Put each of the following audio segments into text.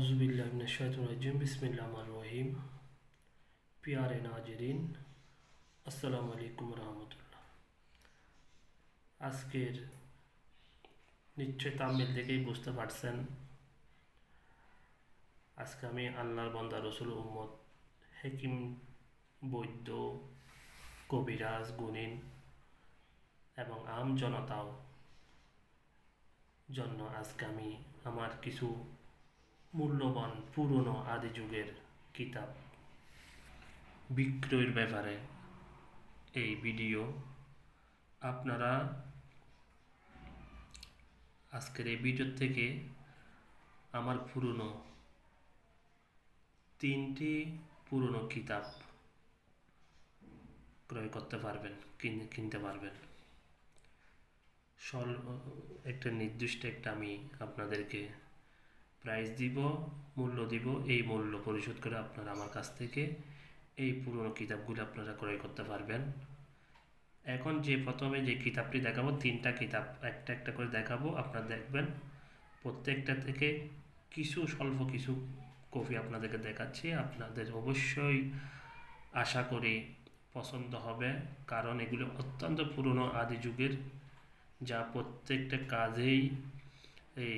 আউজুবিল্লাহিম বিসমিল্লাহ রহিম পিয়ারে নাজরিন আসসালামু আলাইকুম রহমতুল্লাহ আজকের নিশ্চয় তামিল দেখেই বুঝতে পারছেন আজকে আমি আল্লাহর বন্দা রসুল উম্মদ হেকিম বৈদ্য কবিরাজ গুণিন এবং আম জনতাও জন্য আজকে আমি আমার কিছু মূল্যবান, পুরনো আদি যুগের কিতাব। বিক্রয়ের ব্যাপারে এই ভিডিও। আপনারা আজকের এই ভিডিও থেকে আমার পুরনো তিনটি পুরনো কিতাব ক্রয় করতে পারবেন কিনতে পারবেন। সল একটা নির্দিষ্ট একটা আমি আপনাদেরকে প্রাইস দিব, মূল্য দিব, এই মূল্য পরিশোধ করে আপনারা আমার কাছ থেকে এই পুরনো কিতাবগুলো আপনারা ক্রয় করতে পারবেন। এখন যে প্রথমে যে কিতাবটি দেখাবো, তিনটা কিতাব, একটা একটা করে দেখাবো, আপনারা দেখবেন প্রত্যেকটা থেকে কিছু, স্বল্প কিছু কপি আপনাদেরকে দেখাচ্ছি। আপনাদের অবশ্যই আশা করি পছন্দ হবে, কারণ এগুলো অত্যন্ত পুরনো আদি যুগের, যা প্রত্যেকটা কাজেই এই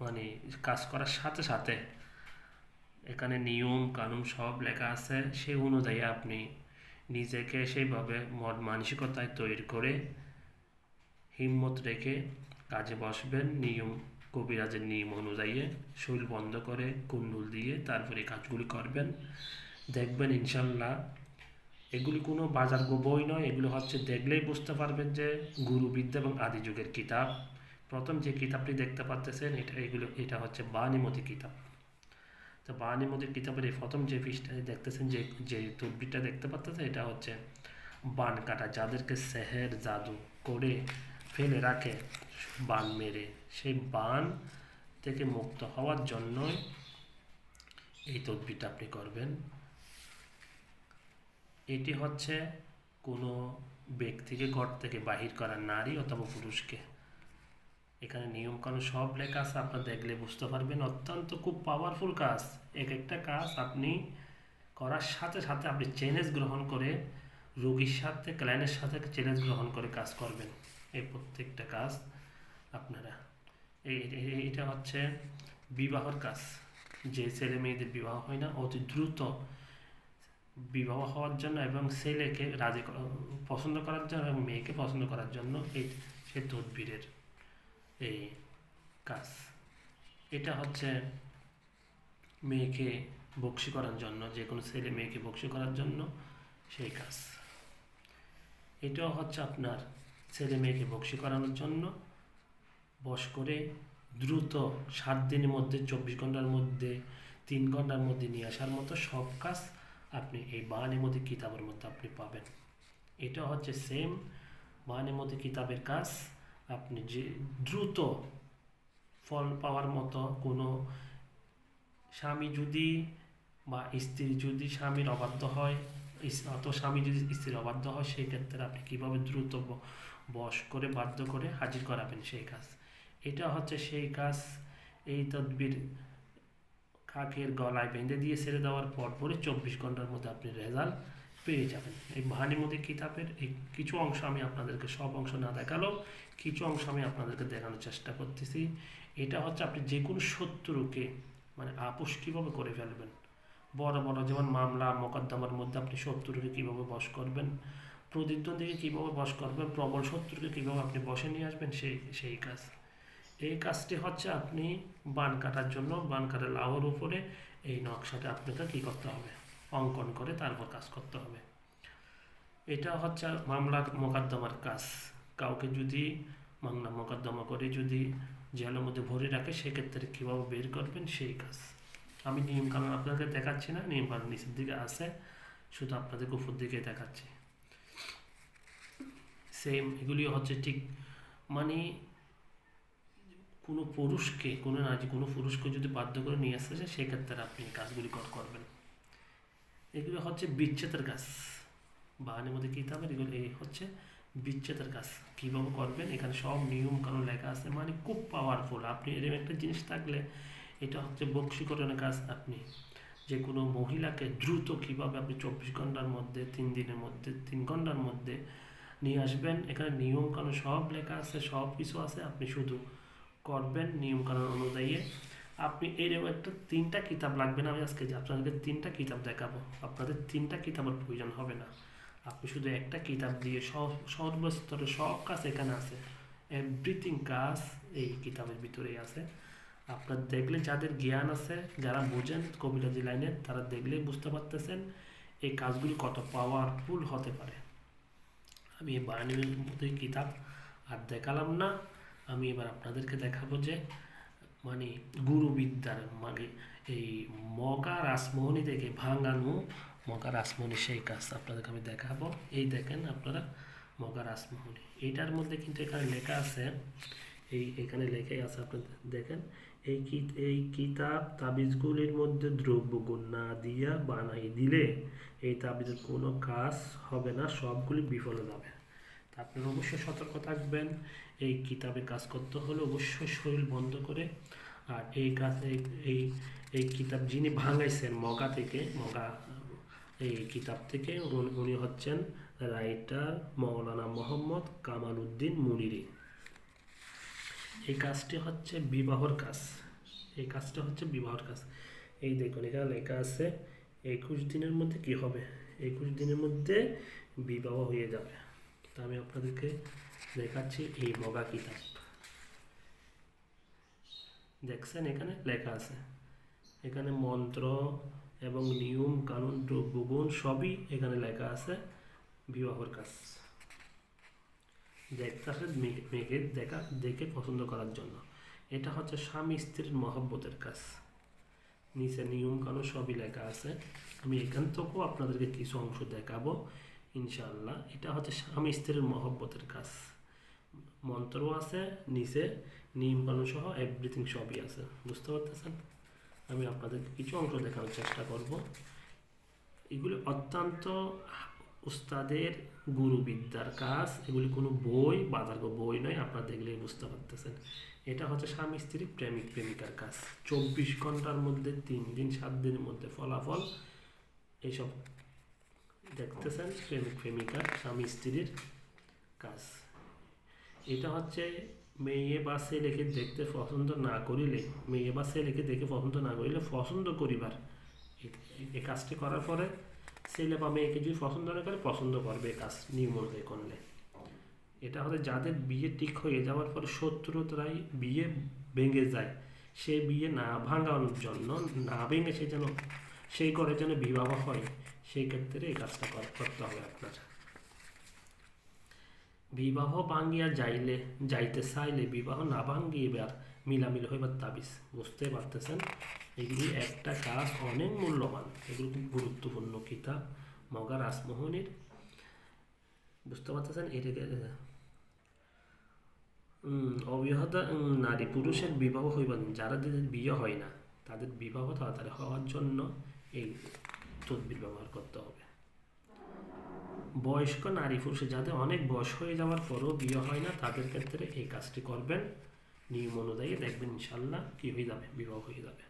মানে কাজ করার সাথে সাথে এখানে নিয়ম, কানুন সব লেখা আছে। সে অনুযায়ী আপনি নিজেকে সেইভাবে মন মানসিকতায় তৈরি করে হিম্মত রেখে কাজে বসবেন। নিয়ম, কবিরাজের নিয়ম অনুযায়ী শরীর বন্ধ করে কুণ্ডুল দিয়ে তারপরে কাজগুলি করবেন। দেখবেন ইনশাল্লাহ এগুলি কোনো বাজার বই নয়, এগুলো হচ্ছে দেখলেই বুঝতে পারবেন যে গুরুবিদ্যা এবং আদি যুগের কিতাব। প্রথম যে কিতাবটি দেখতে পাচ্ছেন এটা এগুলো, এটা হচ্ছে বাণীমতি কিতাব। তো বাণীমতি কিতাবের এই প্রথম যে পৃষ্ঠা দেখতেছেন, যে যে তদবিরটা দেখতে পাচ্ছেন এটা হচ্ছে বান কাটা। যাদেরকে সেহের জাদু করে ফেলে রাখে, বান মেরে, সেই বান থেকে মুক্ত হওয়ার জন্যই এই তদবিরটা আপনি করবেন। এটি হচ্ছে কোনো ব্যক্তিকে ঘর থেকে বাহির করা নারী অথবা পুরুষকে। এখানে নিয়মকানুন সব লেখা আছে আপনারা দেখলে বুঝতে পারবেন। অত্যন্ত খুব পাওয়ারফুল কাজ। এক একটা কাজ আপনি করার সাথে সাথে আপনি চ্যালেঞ্জ গ্রহণ করে রোগীর সাথে ক্লায়েন্টের সাথে চ্যালেঞ্জ গ্রহণ করে কাজ করবেন। এই প্রত্যেকটা কাজ আপনারা এই এটা হচ্ছে বিবাহর কাজ। যে ছেলে মেয়েদের বিবাহ হয় না অতি দ্রুত বিবাহ হওয়ার জন্য এবং ছেলেকে রাজি পছন্দ করার জন্য এবং মেয়েকে পছন্দ করার জন্য এই সে তদবিরের এই কাজ। এটা হচ্ছে মেয়েকে বক্সি করার জন্য, যে কোনো ছেলে মেয়েকে বক্সি করার জন্য সেই কাজ। এটাও হচ্ছে আপনার ছেলে মেয়েকে বক্সি করানোর জন্য। বস করে দ্রুত সাত দিনের মধ্যে, চব্বিশ ঘণ্টার মধ্যে, তিন ঘণ্টার মধ্যে নিয়ে আসার মতো সব কাজ আপনি এই বাহানিমতি কিতাবের মধ্যে আপনি পাবেন। এটা হচ্ছে সেম বাহানিমতি কিতাবের কাজ। আপনি যে দ্রুত ফল পাওয়ার মতো কোনো স্বামী যদি বা স্ত্রী যদি স্বামীর অবাধ্য হয় অত স্বামী যদি স্ত্রীর অবাধ্য হয়, সেই ক্ষেত্রে আপনি কীভাবে দ্রুত বস করে, বাধ্য করে হাজির করাবেন সেই কাজ? এটা হচ্ছে সেই কাজ, এই তদবির কাকের গলায় বেঁধে দিয়ে ছেড়ে দেওয়ার পর পরে চব্বিশ ঘণ্টার মধ্যে আপনি রেজাল্ট পেয়ে যাবেন। এই বাহানিমতি কিতাবের এই কিছু অংশ আমি আপনাদেরকে সব অংশ না দেখালেও কিছু অংশ আমি আপনাদেরকে দেখানোর চেষ্টা করতেছি। এটা হচ্ছে আপনি যে কোনো শত্রুকে মানে আপোষ কীভাবে করে ফেলবেন? বড় বড় যেমন মামলা, মোকদ্দমার মধ্যে আপনি শত্রুকে কীভাবে বশ করবেন? প্রতিদ্বন্দ্বীকে কীভাবে বশ করবেন? প্রবল শত্রুকে কীভাবে আপনি বসে নিয়ে আসবেন? সেই সেই কাজ। এই কাজটি হচ্ছে আপনি বান কাটার জন্য, বান কাটার লাউর উপরে এই নকশাটা আপনাকে কী করতে হবে? অঙ্কন করে তারপর কাজ করতে হবে। এটা হচ্ছে মামলা মোকদ্দমার কাজ। কাউকে যদি মামলা মোকদ্দমা করে যদি জেলের মধ্যে ভরে রাখে, সেক্ষেত্রে কীভাবে বের করবেন? সেই কাজ। আমি নিয়মকানুন আপনাদের দেখাচ্ছি না, নিয়ম নিয়মকানুন নিচের দিকে আছে, শুধু আপনাদের উপর দিকে দেখাচ্ছি। সেম এগুলিও হচ্ছে ঠিক মানে কোনো পুরুষকে, কোনো নারী কোনো পুরুষকে যদি বাধ্য করে নিয়ে আসতে চায় সেক্ষেত্রে আপনি কাজগুলি করবেন। এগুলো হচ্ছে বিচ্ছেদের কাজ। বাহানের মধ্যে কিতাবের এগুলো এই হচ্ছে বিচ্ছেদের কাজ। কীভাবে করবেন? এখানে সব নিয়ম কানুন লেখা আছে। মানে খুব পাওয়ারফুল আপনি এরকম একটা জিনিস থাকলে এটা হচ্ছে বক্সীকরণের কাজ আপনি। যে কোনো মহিলাকে দ্রুত কীভাবে আপনি চব্বিশ ঘণ্টার মধ্যে, তিন দিনের মধ্যে, তিন ঘণ্টার মধ্যে নিয়ে আসবেন। এখানে নিয়ম কানুন সব লেখা আছে, সব কিছু আছে। আপনি শুধু করবেন নিয়ম কানুন অনুযায়ী। আপনি এরকম একটা তিনটা কিতাব লাগবে না। আমি আজকে আপনাদেরকে তিনটা কিতাব দেখাবো। আপনাদের তিনটা কিতাবের প্রয়োজন হবে না। আপনি শুধু একটা কিতাব দিয়ে সব- সর্বস্তরে সব কাজ এখানে আছে। এভরিথিং কাজ এই কিতাবের ভিতরেই আছে। আপনার দেখলে যাদের জ্ঞান আছে, যারা বোঝেন কবিরাজি লাইনে, তারা দেখলেই বুঝতে পারতেছেন এই কাজগুলি কত পাওয়ারফুল হতে পারে। আমি এই বায়ানের মধ্যে কিতাব আর দেখালাম না। আমি এবার আপনাদেরকে দেখাবো যে মানে গুরুবিদ্যার মানে এই মগা রাসমোহনী থেকে ভাঙানো মগা রাসমোহনী, সেই কাজ আপনাদেরকে আমি দেখাবো। এই দেখেন আপনারা মগা রাসমোহনী। এইটার মধ্যে কিন্তু এখানে লেখা আছে, এই এখানে লেখাই আছে আপনি দেখেন, এই এই কিতাব তাবিজগুলির মধ্যে দ্রব্যগুণ না দিয়া বানাই দিলে এই তাবিজের কোনো কাজ হবে না, সবগুলি বিফলে যাবে। তা আপনারা অবশ্যই সতর্ক থাকবেন, এই কিতাবে কাজ করতে হলে অবশ্যই শরীর বন্ধ করে, আর এই কাজ এই এই কিতাব যিনি ভাঙাইছেন মগা থেকে, মগা এই কিতাব থেকে উনি- হচ্ছেন রাইটার মৌলানা মোহাম্মদ কামাল উদ্দিন মুনিরি। এই কাজটি হচ্ছে বিবাহর কাজ। এই কাজটা হচ্ছে বিবাহর কাজ। এই দেখুন, এখানে লেখা আছে, একুশ দিনের মধ্যে কি হবে? একুশ দিনের মধ্যে বিবাহ হয়ে যাবে। তা আমি আপনাদেরকে দেখাচ্ছি এই মগা কিতাব। দেখছেন, এখানে লেখা আছে। এখানে মন্ত্র এবং নিয়ম, কানুন, দ্রব্যগুণ সবই এখানে লেখা আছে বিবাহর কাজ। দেখতে আসে মেয়ে- মেয়েকে দেখা, দেখে পছন্দ করার জন্য। এটা হচ্ছে স্বামী স্ত্রীর মহব্বতের কাজ। নিচে নিয়ম, কানুন সবই লেখা আছে। আমি এখান থেকেও আপনাদেরকে কিছু অংশ দেখাবো, ইনশাআল্লাহ। এটা হচ্ছে স্বামী স্ত্রীর মহব্বতের কাজ। মন্ত্র আছে, নিচে নিয়ম, কানুন সহ এভরিথিং সবই আছে। বুঝতে পারতেছেন? আমি আপনাদেরকে কিছু অংশ দেখানোর চেষ্টা করব। এগুলি অত্যন্ত উস্তাদের গুরুবিদ্যার কাজ। এগুলি কোনো বই, বাজার বই নয়, আপনারা দেখলেই বুঝতে পারতেছেন। এটা হচ্ছে স্বামী স্ত্রী প্রেমিক প্রেমিকার কাজ। চব্বিশ ঘণ্টার মধ্যে তিন দিন, সাত দিনের মধ্যে ফলাফল। এইসব দেখতেছেন, প্রেমিক প্রেমিকা স্বামী স্ত্রীর কাজ। এটা হচ্ছে মেয়ে বা ছেলেকে দেখতে পছন্দ না করিলে, মেয়ে বা ছেলেকে দেখে পছন্দ না করিলে পছন্দ করিবার। এই- কাজটি করার পরে ছেলে বা মেয়েকে যদি পছন্দ না করে, পছন্দ করবে এই কাজ নিয়ম অনুযায়ী করলে। এটা হলে যাদের বিয়ে ঠিক হয়ে যাওয়ার পরে শত্রুতারাই বিয়ে ভেঙে যায়, সে বিয়ে না ভাঙানোর জন্য, না ভেঙে সে যেন সেই করে যেন বিবাহ হয়, সেই ক্ষেত্রে এই কাজটা করতে হবে আপনার। বিবাহ ভাঙ্গিয়া যাইলে যাইতে চাইলে বিবাহ না ভাঙ্গিবার মিলামিল হইবার তাবিজ। বুঝতে পারতেছেন? এগুলি একটা কাজ অনেক মূল্যবান। এগুলো খুব গুরুত্বপূর্ণ কিতাব মগা রাসমোহনের। বুঝতে পারতেছেন? অবিবাহিত উম, নারী পুরুষের বিবাহ হইবার যারা বিয়ে হয় না তাদের বিবাহ তাড়াতাড়ি হওয়ার জন্য এই তদবির ব্যবহার করতে হবে। বয়স্ক নারী পুরুষে, যাদের অনেক বয়স হয়ে যাওয়ার পরও বিয়ে হয় না, তাদের ক্ষেত্রে এই কাজটি করবেন। নিয়ম অনুযায়ী দেখবেন ইনশাল্লাহ কি হয়ে যাবে, বিবাহ হয়ে যাবে।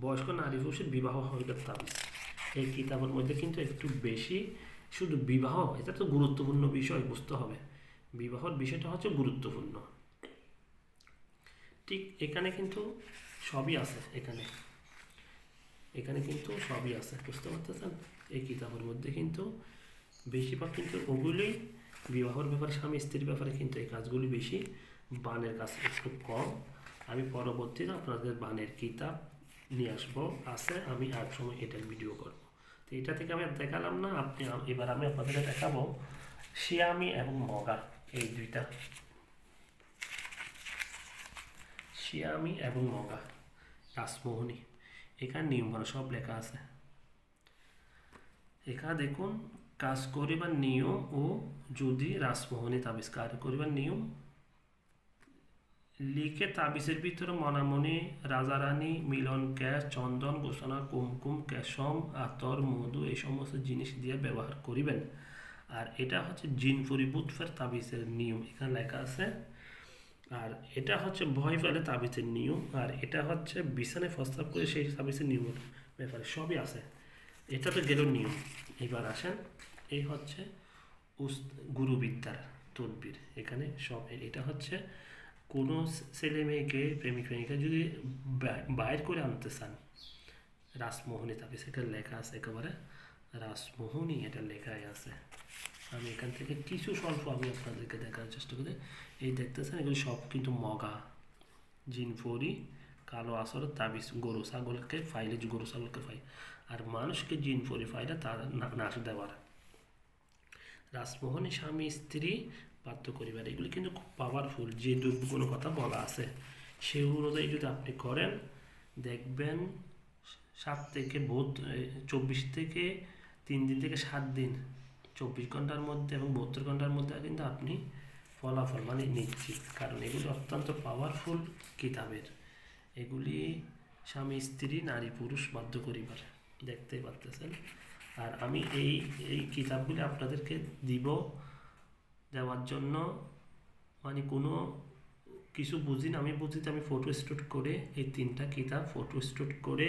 বয়স্ক নারী পুরুষের বিবাহ হইবে তাবিজ। এই কিতাবের মধ্যে কিন্তু একটু বেশি শুধু বিবাহ এটা তো গুরুত্বপূর্ণ বিষয়, বুঝতে হবে। বিবাহর বিষয়টা হচ্ছে গুরুত্বপূর্ণ। ঠিক এখানে কিন্তু সবই আছে, এখানে। এখানে কিন্তু সবই আছে, বুঝতে পারতেছেন? এই কিতাবের মধ্যে কিন্তু বেশিরভাগ কিন্তু ওগুলোই বিবাহর ব্যাপারে, স্বামী স্ত্রীর ব্যাপারে কিন্তু এই কাজগুলি বেশি বানের কাজ একটু কম। আমি পরবর্তীতে আপনাদের বানের কিতাব নিয়ে আসব। আছে, আমি এক সময় এটার ভিডিও করব। তো এটা থেকে আমি দেখালাম না, আপনি এবার আমি আপনাদের দেখাবো শিয়ামি এবং মগা, এই দুইটা। শিয়ামি এবং মগা, রাসমোহনী। এখানে নিয়মগুলো সব লেখা আছে। এখানে দেখুন কাজ করিবার নিয়ম ও যদি রাসমোহনী তাবিজ কাজ করিবার নিয়ম লিখে তাবিজের ভিতরে মনামনি, রাজারানী, মিলন ক্যাশ, চন্দন ঘোষণা কুমকুম ক্যাশম আতর, মধু এই সমস্ত জিনিস দিয়ে ব্যবহার করিবেন। আর এটা হচ্ছে জিন পরিবুৎফের তাবিজের নিয়ম। এখানে লেখা আছে, আর এটা হচ্ছে ভয় ফেলে তাবিজের নিয়ম, আর এটা হচ্ছে বিছানায় প্রস্তাব করে সেই তাবিজের নিয়মের ব্যাপারে সবই আছে। এটা তো গেল নিয়ম। এবার আসেন, এই হচ্ছে গুরুবিদ্যার তদবির। এখানে সব, এটা হচ্ছে কোনো ছেলে মেয়েকে, প্রেমিক প্রেমিকা যদি বাইর করে আনতে চান, রাসমোহনী তাবিজ এটা লেখা আছে একেবারে, রাসমোহনী এটা লেখাই আছে। আমি এখান থেকে কিছু স্বল্প আমি আপনাদেরকে দেখার চেষ্টা করি। এই দেখতেছেন, এগুলো সব কিন্তু মগা, জিনফরি, কালো আসর তাবিজ, গরু ছাগলকে ফাইলে, গরু ছাগলকে ফাই আর মানুষকে জিনফরি ফাইলে তার না- নাশ দেওয়ার। রাসমোহনী স্বামী, স্ত্রী বাধ্য করিবার, এগুলি কিন্তু খুব পাওয়ারফুল যে দুর্গুণ কথা বলা আছে। সেই অনুযায়ী যদি আপনি করেন, দেখবেন সাত থেকে বোধ চব্বিশ থেকে তিন দিন থেকে সাত দিন, চব্বিশ ঘণ্টার মধ্যে এবং বত্তর ঘণ্টার মধ্যে কিন্তু আপনি ফলাফল মানে নিশ্চিত। কারণ এগুলি অত্যন্ত পাওয়ারফুল কিতাবের। এগুলি স্বামী, স্ত্রী, নারী, পুরুষ বাধ্য করিবার। দেখতেই পারতেছেন। আর আমি এই এই কিতাবগুলি আপনাদেরকে দিব দেওয়ার জন্য। মানে কোনো কিছু বুঝি না, আমি বুঝি আমি ফটো স্টুট করে এই তিনটা কিতাব ফটো স্টুট করে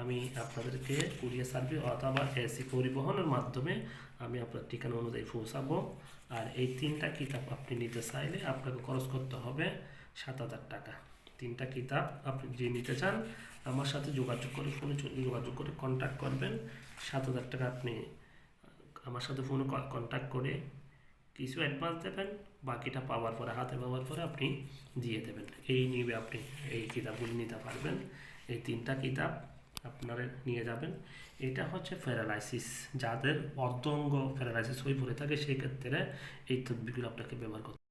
আমি আপনাদেরকে কুরিয়ার সার্ভিস অথবা এসি পরিবহনের মাধ্যমে আমি আপনার ঠিকানা অনুযায়ী পৌঁছাবো। আর এই তিনটা কিতাব আপনি নিতে চাইলে আপনাকে খরচ করতে হবে সাত হাজার টাকা। তিনটা কিতাব আপনি যে নিতে চান আমার সাথে যোগাযোগ করে ফোনে যোগাযোগ করে কন্ট্যাক্ট করবেন। সাত হাজার টাকা আপনি, আমার সাথে ফোনে কন্ট্যাক্ট করে কিছু অ্যাডভান্স দেবেন, বাকিটা পাওয়ার পরে, হাতে পাওয়ার পরে আপনি দিয়ে দেবেন। এই নিয়ে আপনি এই কিতাবগুলি নিতে পারবেন। এই তিনটা কিতাব আপনারা নিয়ে যাবেন। এটা হচ্ছে প্যারালাইসিস যাদের অর্ধঙ্গ প্যারালাইসিস হয়ে পড়ে থাকে সেই ক্ষেত্রে এই তদবিগুলো আপনাকে ব্যবহার করতে